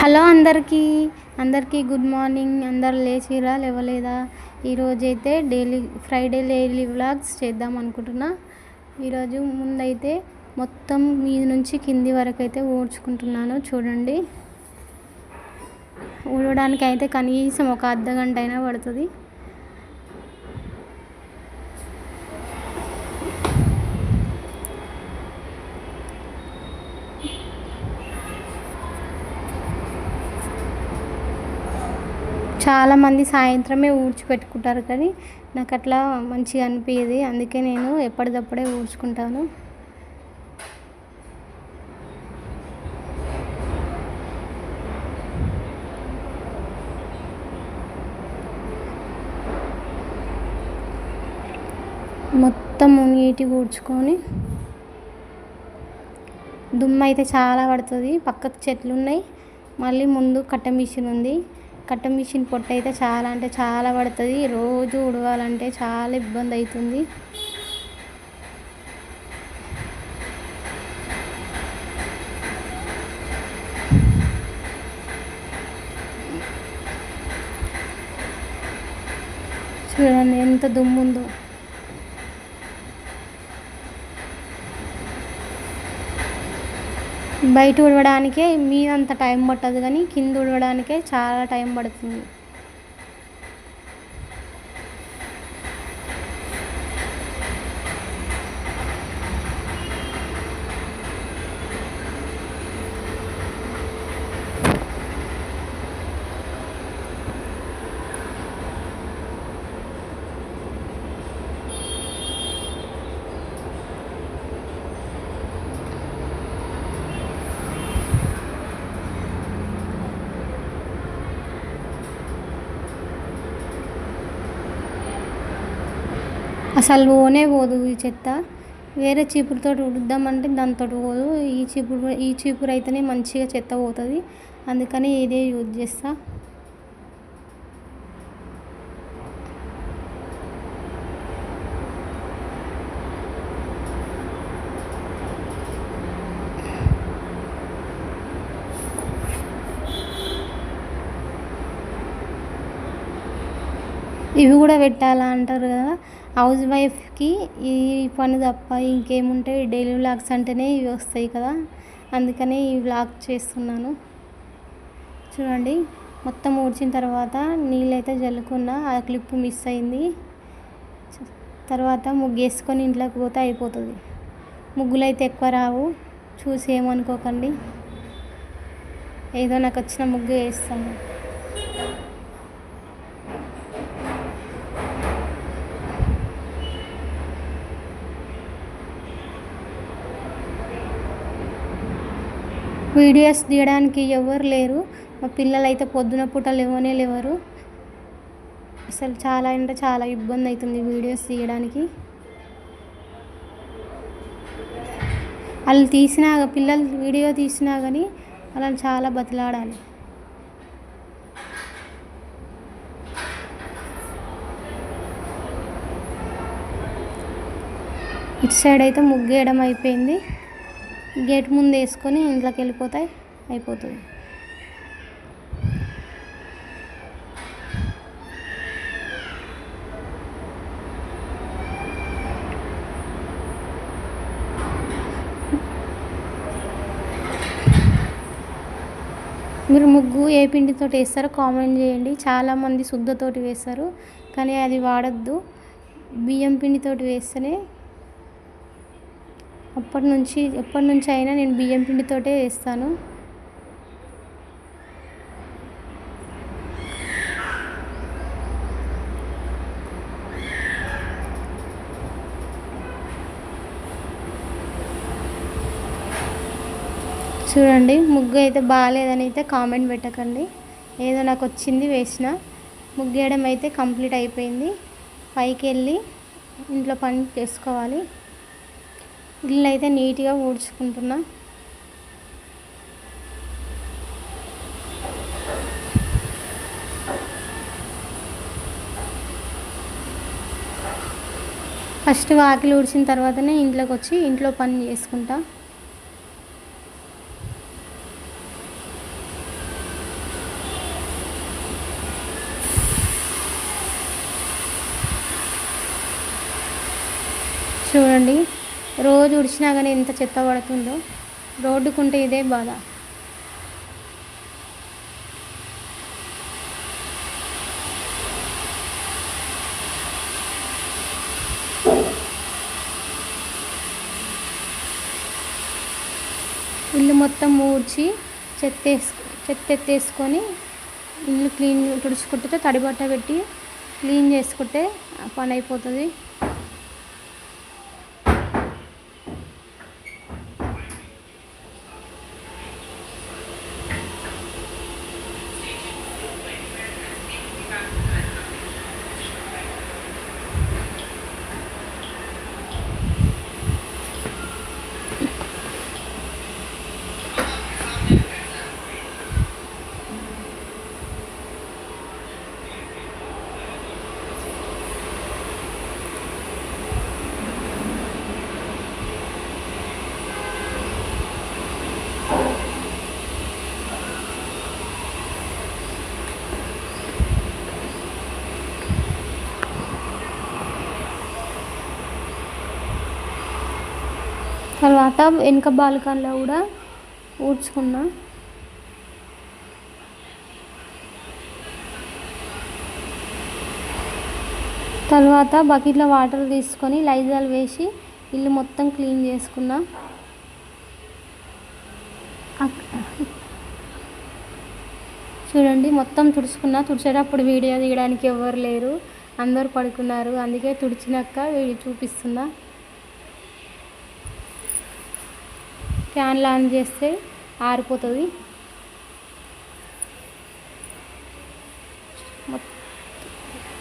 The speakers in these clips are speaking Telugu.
హలో అందరికీ అందరికీ గుడ్ మార్నింగ్. అందరు లేచిరా లేవలేదా? ఈరోజైతే డైలీ ఫ్రైడే డైలీ వ్లాగ్స్ చేద్దాం అనుకుంటున్నా. ఈరోజు ముందైతే మొత్తం మీద నుంచి కింది వరకు అయితే ఊడ్చుకుంటున్నాను. చూడండి. ఊడడానికి అయితే కనీసం ఒక అర్ధ గంట అయినా పడుతుంది. చాలామంది సాయంత్రమే ఊడ్చి పెట్టుకుంటారు కానీ నాకు అట్లా మంచిగా అనిపించేది అందుకే నేను ఎప్పటిదప్పుడే ఊడ్చుకుంటాను. మొత్తం నీటి ఊడ్చుకొని దుమ్ము అయితే చాలా పడుతుంది. పక్కకు చెట్లు ఉన్నాయి మళ్ళీ ముందు కట్ట మిషన్ ఉంది. కట్ట మిషన్ పొట్ట అయితే చాలా అంటే చాలా పడుతుంది. రోజు ఉడవాలంటే చాలా ఇబ్బంది అవుతుంది. చూడండి ఎంత దుమ్ముందో. బయట ఉడవడానికే మీదంత టైం పట్టదు కానీ కింద ఉడవడానికే చాలా టైం పడుతుంది. అసలు పోనే పోదు ఈ చెత్త. వేరే చీపురుతో ఉడుద్దామంటే దాంతో పోదు. ఈ చీపురు ఈ చీపురు అయితేనే మంచిగా చెత్త పోతుంది. అందుకని ఇదే యూజ్ చేస్తా. ఇవి కూడా పెట్టాలా అంటారు కదా. హౌస్ వైఫ్కి ఈ పని తప్ప ఇంకేముంటాయి? డైలీ వ్లాగ్స్ అంటేనే ఇవి వస్తాయి కదా? అందుకనే ఈ వ్లాగ్ చేస్తున్నాను. చూడండి మొత్తం ఊడ్చిన తర్వాత నీళ్ళైతే జల్లుకున్నా ఆ క్లిప్ మిస్ అయింది. తర్వాత ముగ్గు వేసుకొని ఇంట్లోకి పోతే అయిపోతుంది. ముగ్గులు అయితే ఎక్కువ రావు. చూసి ఏమనుకోకండి. ఏదో నాకు వచ్చిన ముగ్గు వేస్తాను. వీడియోస్ తీయడానికి ఎవరు లేరు. మా పిల్లలు అయితే పొద్దున పూట లేవనే లేవరు. అసలు చాలా అంటే చాలా ఇబ్బంది అవుతుంది వీడియోస్ తీయడానికి. వాళ్ళు తీసినా పిల్లలు వీడియో తీసినా కానీ వాళ్ళని చాలా బతిలాడాలి. ఇటు సైడ్ అయితే ముగ్గేయడం అయిపోయింది. గేట్ ముందు వేసుకొని ఇంట్లోకి వెళ్ళిపోతాయి అయిపోతుంది. మీరు ముగ్గు ఏ పిండితో వేస్తారో కామెంట్ చేయండి. చాలామంది శుద్ధతోటి వేస్తారు కానీ అది వాడద్దు. బియ్యం పిండితోటి వేస్తేనే అప్పటి నుంచి ఎప్పటి నుంచి అయినా నేను బియ్యం పిండితోటే వేస్తాను చూడండి ముగ్గు అయితే బాగాలేదని అయితే కామెంట్ పెట్టకండి. ఏదో నాకు వచ్చింది వేసిన. ముగ్గు వేయడం అయితే కంప్లీట్ అయిపోయింది. పైకి వెళ్ళి ఇంట్లో పని చేసుకోవాలి. ఇల్లు అయితే నీట్గా ఊడ్చుకుంటున్నా. ఫస్ట్ వాకిలి ఊడ్చిన తర్వాతనే ఇంట్లోకి వచ్చి ఇంట్లో పని చేసుకుంటా. చూడండి. రోజు ఉడిచినా కానీ ఎంత చెత్త పడుతుందో రోడ్డుకుంటే ఇదే బాధ. ఇల్లు మొత్తం ఊడ్చి చెత్త చెత్తెత్తేసుకొని ఇల్లు క్లీన్ తుడుచుకుంటే తడి బట్ట పెట్టి క్లీన్ చేసుకుంటే పని అయిపోతుంది తర్వాత వెనుక బాల్కన్లో కూడా ఊడ్చుకున్నా తర్వాత బకెట్లో వాటర్ తీసుకొని లైజాల్ వేసి ఇల్లు మొత్తం క్లీన్ చేసుకున్నా. చూడండి మొత్తం తుడుచుకున్నా. తుడిచేటప్పుడు వీడియో తీయడానికి ఎవరు లేరు. అందరు పడుకున్నారు. అందుకే తుడిచినాక వీడియో చూపిస్తున్నా. ఫ్యాన్లు ఆన్ చేస్తే ఆరిపోతుంది.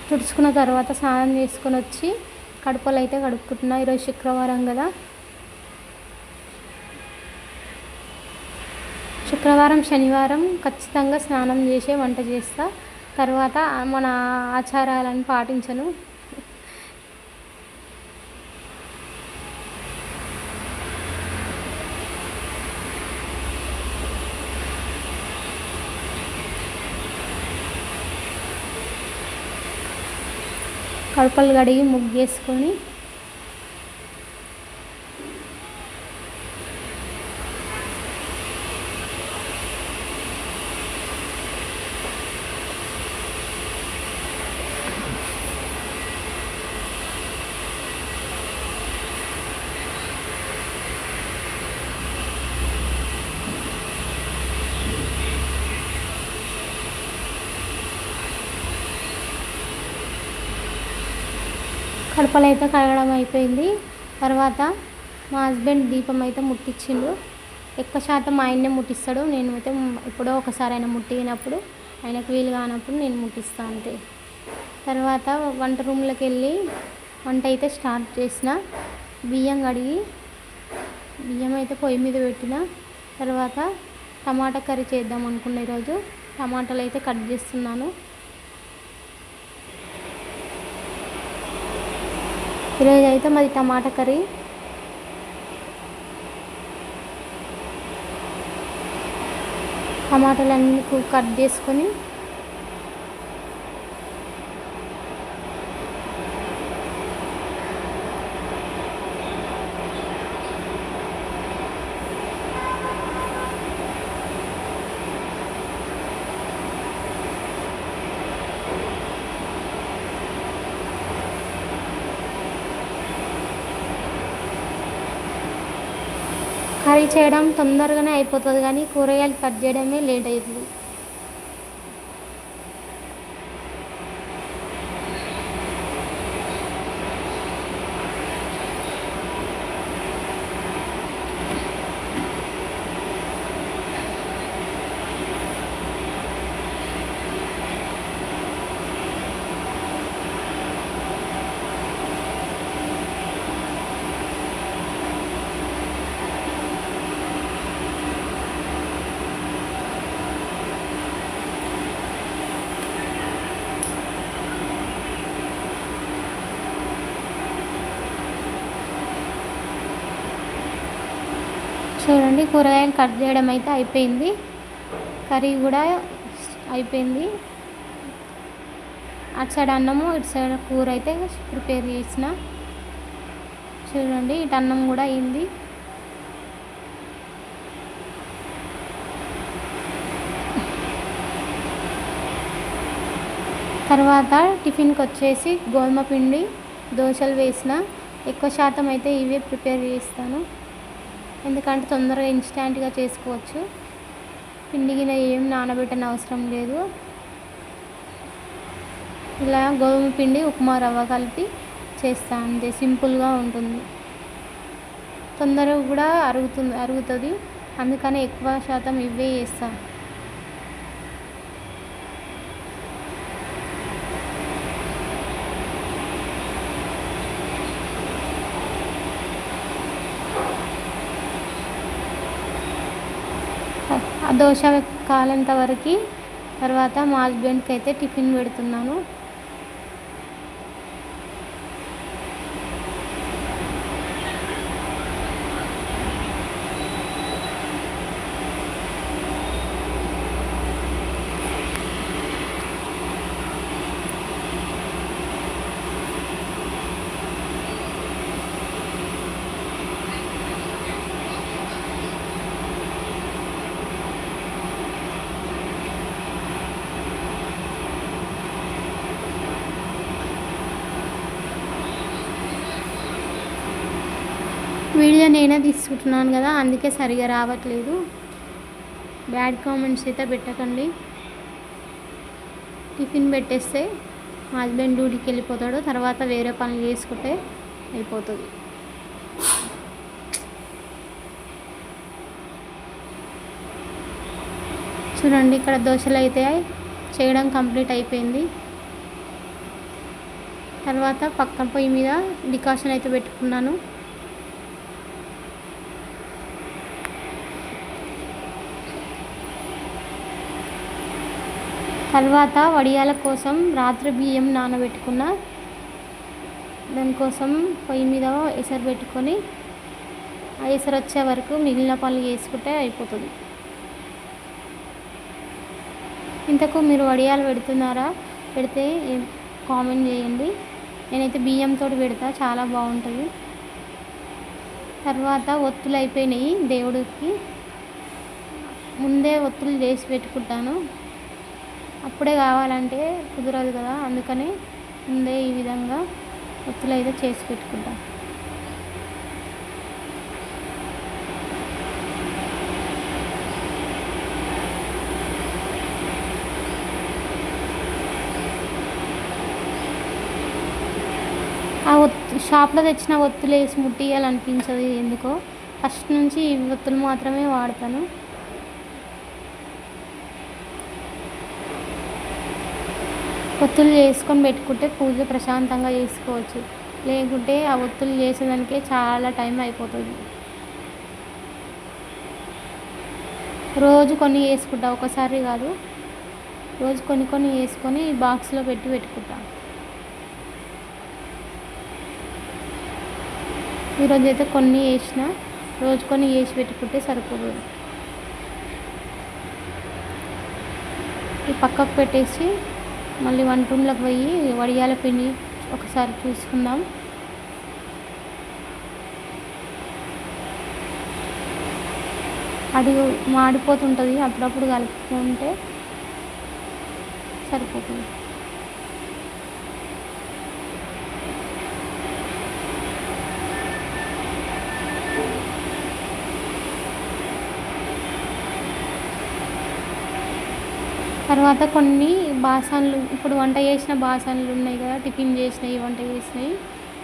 తుడుచుకున్న తర్వాత స్నానం చేసుకొని వచ్చి కడుపులు అయితే కడుక్కుంటున్నా ఈరోజు శుక్రవారం కదా. శుక్రవారం శనివారం ఖచ్చితంగా స్నానం చేసే వంట చేస్తా. తర్వాత మన ఆచారాలను పాటించను. కడుపలు కడిగి ముగ్గేసుకొని కడపలు అయితే కడగడం అయిపోయింది. తర్వాత మా హస్బెండ్ దీపం అయితే ముట్టించిండు ఎక్కువ శాతం ఆయన్నే ముట్టిస్తాడు. నేను అయితే ఎప్పుడో ఒకసారి ఆయన ముట్టినప్పుడు ఆయనకు వీలు కానప్పుడు నేను ముట్టిస్తాను అంతే. తర్వాత వంట రూమ్లోకి వెళ్ళి వంట అయితే స్టార్ట్ చేసిన. బియ్యం కడిగి బియ్యం అయితే పొయ్యి మీద పెట్టిన. తర్వాత టమాటా కర్రీ చేద్దాం అనుకున్న ఈరోజు. టమాటాలు అయితే కట్ చేస్తున్నాను. ఈరోజు అయితే మాది టమాటా కర్రీ. టమాటాలన్నీ కట్ చేసుకొని కర్రీ చేయడం తొందరగానే అయిపోతుంది కానీ కూరగాయలు కట్ చేయడమే లేట్ అవుతుంది. చూడండి కూరగాయలు కట్ చేయడం అయితే అయిపోయింది. కర్రీ కూడా అయిపోయింది. అటు సైడ్ అన్నము ఇటు సైడ్ కూర అయితే ప్రిపేర్ చేసిన. చూడండి ఇటు అన్నం కూడా అయింది. తర్వాత టిఫిన్కి వచ్చేసి గోధుమ పిండి దోశలు వేసిన. ఎక్కువ శాతం అయితే ఇవే ప్రిపేర్ చేస్తాను. ఎందుకంటే తొందరగా ఇన్స్టాంట్గా చేసుకోవచ్చు. పిండి గిన్నె ఏం నానబెట్టని అవసరం లేదు. ఇలా గోధుమ పిండి ఉప్మా రవ్వ కలిపి చేస్తా అంతే సింపుల్గా ఉంటుంది. తొందరగా కూడా అరుగుతుంది అరుగుతుంది. అందుకని ఎక్కువ శాతం ఇవే చేస్తాను ఆ దోశ కాలేంత వరకు తర్వాత మా హస్బెండ్కి అయితే టిఫిన్ పెడుతున్నాను వీడియో నేనే తీసుకుంటున్నాను కదా అందుకే సరిగా రావట్లేదు. బ్యాడ్ కామెంట్స్ అయితే పెట్టకండి. టిఫిన్ పెట్టేస్తే మా హస్బెండ్ డ్యూటీకి వెళ్ళిపోతాడు తర్వాత వేరే పనులు చేసుకుంటే అయిపోతుంది. చూడండి ఇక్కడ దోశలు అయితే చేయడం కంప్లీట్ అయిపోయింది. తర్వాత పక్కన పొయ్యి మీద డికాషన్ అయితే పెట్టుకున్నాను. తర్వాత వడియాల కోసం రాత్రి బియ్యం నానబెట్టుకున్న దానికోసం పొయ్యి మీద ఎసరు పెట్టుకొని ఆ ఎసరు వచ్చే వరకు మిగిలిన పనులు చేసుకుంటే అయిపోతుంది. ఇంతకు మీరు వడియాలు పెడుతున్నారా? పెడితే కామెంట్ చేయండి. నేనైతే బియ్యంతో పెడతా చాలా బాగుంటుంది. తర్వాత ఒత్తులు అయిపోయినాయి దేవుడికి. ముందే ఒత్తులు చేసి పెట్టుకుంటాను. అప్పుడే కావాలంటే కుదరదు కదా అందుకని ముందే ఈ విధంగా ఒత్తులు అయితే చేసి పెట్టుకుంటాం. ఆ ఒత్తు షాప్లో తెచ్చిన ఒత్తులు వేసి ముట్టియాలనిపించదు ఎందుకో? ఫస్ట్ నుంచి ఈ ఒత్తులు మాత్రమే వాడతాను. ఒత్తులు చేసుకొని పెట్టుకుంటే పూజ ప్రశాంతంగా చేసుకోవచ్చు. లేకుంటే ఆ ఒత్తులు చేసేదానికే చాలా టైం అయిపోతుంది. రోజు కొన్ని వేసుకుంటా ఒకసారి కాదు. రోజు కొన్ని కొన్ని వేసుకొని బాక్స్లో పెట్టి పెట్టుకుంటా. ఈరోజు అయితే కొన్ని వేసిన రోజు కొన్ని వేసి పెట్టుకుంటే సరిపోతుంది ఈ పక్కకు పెట్టేసి మళ్ళీ వంట రూమ్లోకి పోయి వడియాల పిండి ఒకసారి చూసుకుందాం. అది మాడిపోతుంటుంది అప్పుడప్పుడు కలుపుకుంటే సరిపోతుంది. తర్వాత కొన్ని బాసన్లు ఇప్పుడు వంట చేసిన బాసన్లు ఉన్నాయి కదా టిఫిన్ చేసినవి వంట చేసినవి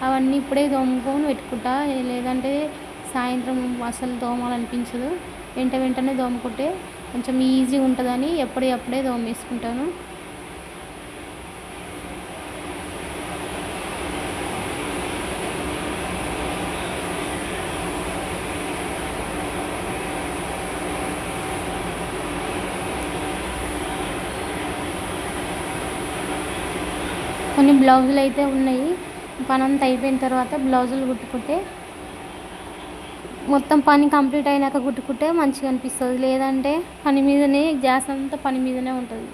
అవన్నీ ఇప్పుడే తోముకొని పెట్టుకుంటా. లేదంటే సాయంత్రం అసలు తోమాలనిపించదు. వెంట వెంటనే తోముకుంటే కొంచెం ఈజీగా ఉంటుందని ఎప్పుడే అప్పుడే తోమేసుకుంటాను. కొన్ని బ్లౌజులు అయితే ఉన్నాయి. పనంతా అయిపోయిన తర్వాత బ్లౌజులు కుట్టుకుంటే మొత్తం పని కంప్లీట్ అయినాక కుట్టుకుంటే మంచిగా అనిపిస్తుంది. లేదంటే పని మీదనే గ్యాస్ అంతా పని మీదనే ఉంటుంది.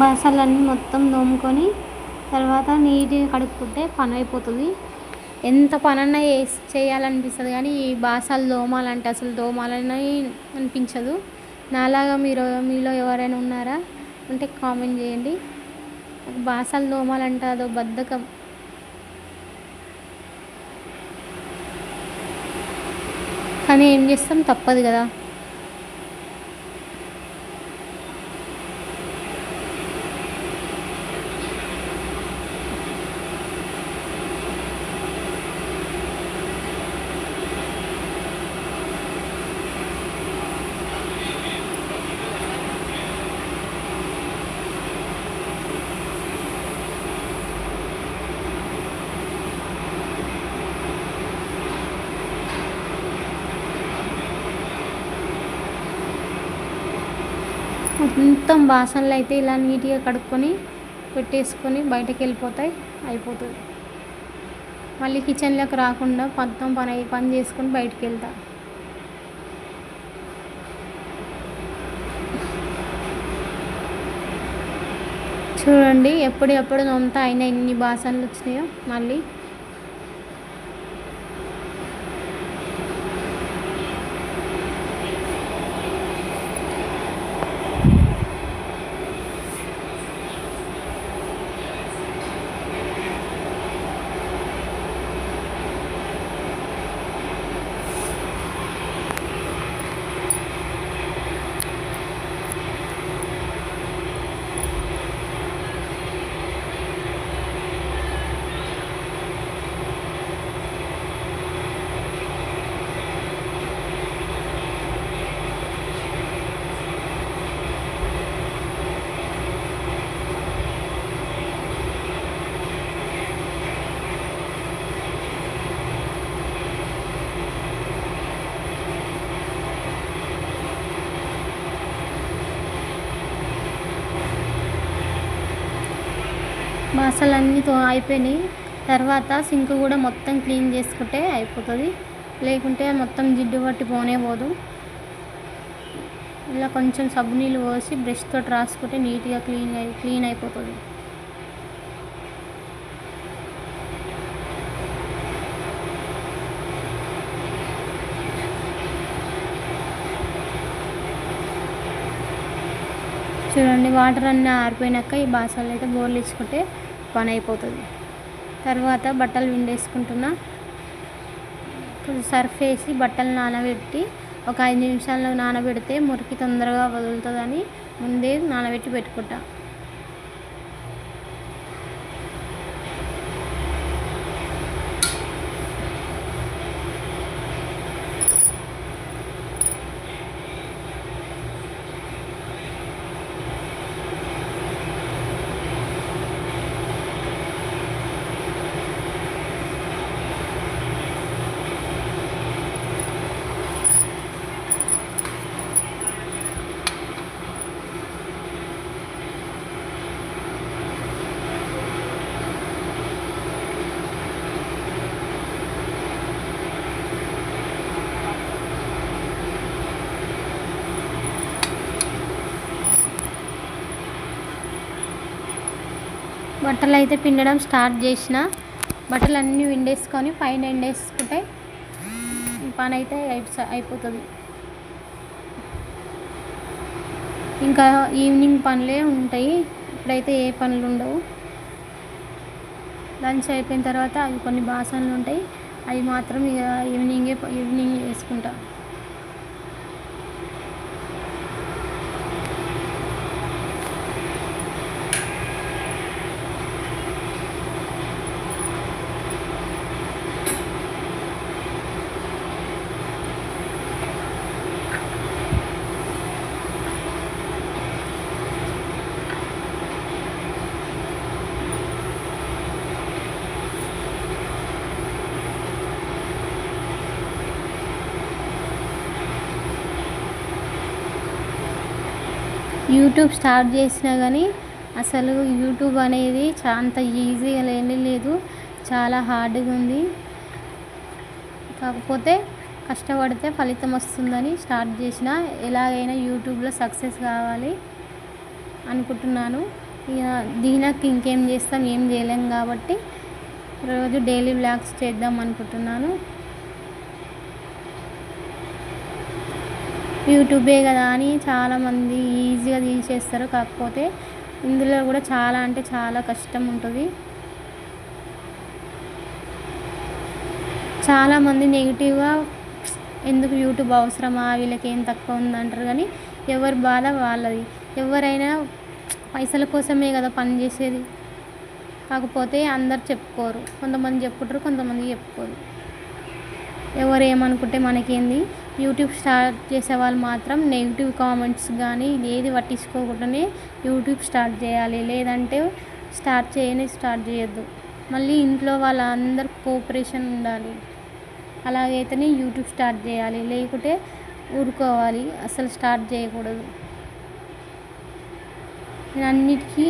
బసలన్నీ మొత్తం తోముకొని తర్వాత నీట్గా కడుక్కుంటే పని అయిపోతుంది ఎంత పనన్నా చేసి చేయాలనిపిస్తుంది కానీ ఈ బాసాలు దోమాలంటే అసలు దోమాలని అనిపించదు. నాలాగా మీరు మీలో ఎవరైనా ఉన్నారా? ఉంటే కామెంట్ చేయండి. బాసాలు దోమాలంటే అదో బద్ధకం. కానీ ఏం చేస్తాం? తప్పదు కదా. మొత్తం బాసనలు అయితే ఇలా నీట్గా కడుక్కొని పెట్టేసుకొని బయటకు వెళ్ళిపోతాయి అయిపోతుంది మళ్ళీ కిచెన్లోకి రాకుండా మొత్తం పని పని చేసుకొని బయటకు వెళ్తా. చూడండి ఎప్పుడు ఎప్పుడు అయినా ఇన్ని బాసనలు వచ్చినాయో మళ్ళీ అన్నీ తో అయిపోయినాయి. తర్వాత సింక్ కూడా మొత్తం క్లీన్ చేసుకుంటే అయిపోతుంది. లేకుంటే మొత్తం జిడ్డు పట్టి పోనే పోదు. ఇలా కొంచెం సబ్బు నీళ్ళు పోసి బ్రష్తో రాసుకుంటే నీట్గా క్లీన్ అయి క్లీన్ అయిపోతుంది. చూడండి వాటర్ అన్నీ ఆరిపోయినాక ఈ బాసలు అయితే బోర్లు ఇచ్చుకుంటే పని అయిపోతుంది తర్వాత బట్టలు విండేసుకుంటున్నా సర్ఫ్ వేసి బట్టలు నానబెట్టి ఒక ఐదు నిమిషాల్లో నానబెడితే మురికి తొందరగా వదులుతుందని ముందే నానబెట్టి పెట్టుకుంటా. బట్టలు అయితే పిండడం స్టార్ట్ చేసిన బట్టలు అన్నీ విండేసుకొని పైన ఎండేసుకుంటే పని అయితే అయిపో- అయిపోతుంది. ఇంకా ఈవినింగ్ పనులే ఉంటాయి. ఇప్పుడైతే ఏ పనులు ఉండవు. లంచ్ అయిపోయిన తర్వాత అవి కొన్ని బాసనలు ఉంటాయి. అవి మాత్రం ఇక ఈవినింగే ఈవినింగ్ వేసుకుంటాను యూట్యూబ్ స్టార్ట్ చేసినా కానీ అసలు యూట్యూబ్ అనేది అంత ఈజీగా లేని లేదు. చాలా హార్డ్గా ఉంది. కాకపోతే కష్టపడితే ఫలితం వస్తుందని స్టార్ట్ చేసిన ఎలాగైనా యూట్యూబ్లో సక్సెస్ కావాలి అనుకుంటున్నాను. దీనికి ఇంకేం చేస్తాం ఏం చేయలేం కాబట్టి రోజు డైలీ బ్లాగ్స్ చేద్దాం అనుకుంటున్నాను. యూట్యూబే కదా అని చాలామంది ఈజీగా తీసేస్తారు. కాకపోతే ఇందులో కూడా చాలా అంటే చాలా కష్టం ఉంటుంది. చాలామంది నెగిటివ్గా ఎందుకు యూట్యూబ్ అవసరమా? వీళ్ళకి ఏం తక్కువ ఉందంటారు కానీ ఎవరి బాధ వాళ్ళది. ఎవరైనా పైసల కోసమే కదా పని చేసేది. కాకపోతే అందరు చెప్పుకోరు. కొంతమంది చెప్పుకుంటారు కొంతమంది చెప్పుకోరు. ఎవరు ఏమనుకుంటే మనకేంది? యూట్యూబ్ స్టార్ట్ చేసే వాళ్ళు మాత్రం నెగిటివ్ కామెంట్స్ కానీ ఏది పట్టించుకోకుండానే యూట్యూబ్ స్టార్ట్ చేయాలి. లేదంటే స్టార్ట్ చేయని స్టార్ట్ చేయొద్దు. మళ్ళీ ఇంట్లో వాళ్ళందరి కోఆపరేషన్ ఉండాలి. అలాగైతేనే యూట్యూబ్ స్టార్ట్ చేయాలి. లేకుంటే ఊరుకోవాలి. అసలు స్టార్ట్ చేయకూడదు. నేను అన్నిటికీ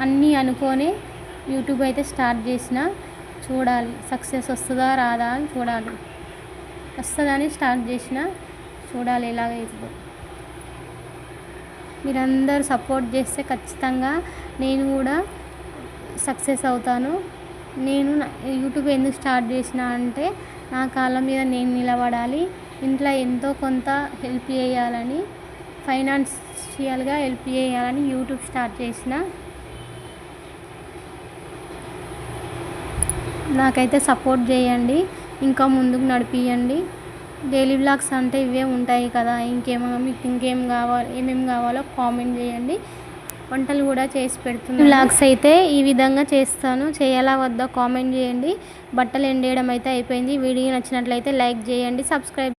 అన్నీ అనుకొని యూట్యూబ్ అయితే స్టార్ట్ చేసిన చూడాలి. సక్సెస్ వస్తుందా రాదా అని చూడాలి. వస్తుందని స్టార్ట్ చేసిన. చూడాలి ఎలాగైతుందో మీరందరూ సపోర్ట్ చేస్తే ఖచ్చితంగా నేను కూడా సక్సెస్ అవుతాను. నేను యూట్యూబ్ ఎందుకు స్టార్ట్ చేసిన అంటే నా కాళ్ళ మీద నేను నిలబడాలి. ఇంట్లో ఎంతో కొంత హెల్ప్ చేయాలని ఫైనాన్షియల్గా హెల్ప్ చేయాలని యూట్యూబ్ స్టార్ట్ చేసిన. నాకైతే సపోర్ట్ చేయండి. ఇంకా ముందుకు నడిపియండి. డైలీ బ్లాగ్స్ అంటే ఇవే ఉంటాయి కదా. ఇంకేమో మీకు ఇంకేం కావాలి ఏమేమి కావాలో కామెంట్ చేయండి. వంటలు కూడా చేసి పెడుతున్నాను. బ్లాగ్స్ అయితే ఈ విధంగా చేస్తాను. చేయాలా వద్దా కామెంట్ చేయండి. బట్టలు ఎండేయడం అయితే అయిపోయింది. వీడియో నచ్చినట్లయితే లైక్ చేయండి. సబ్స్క్రైబ్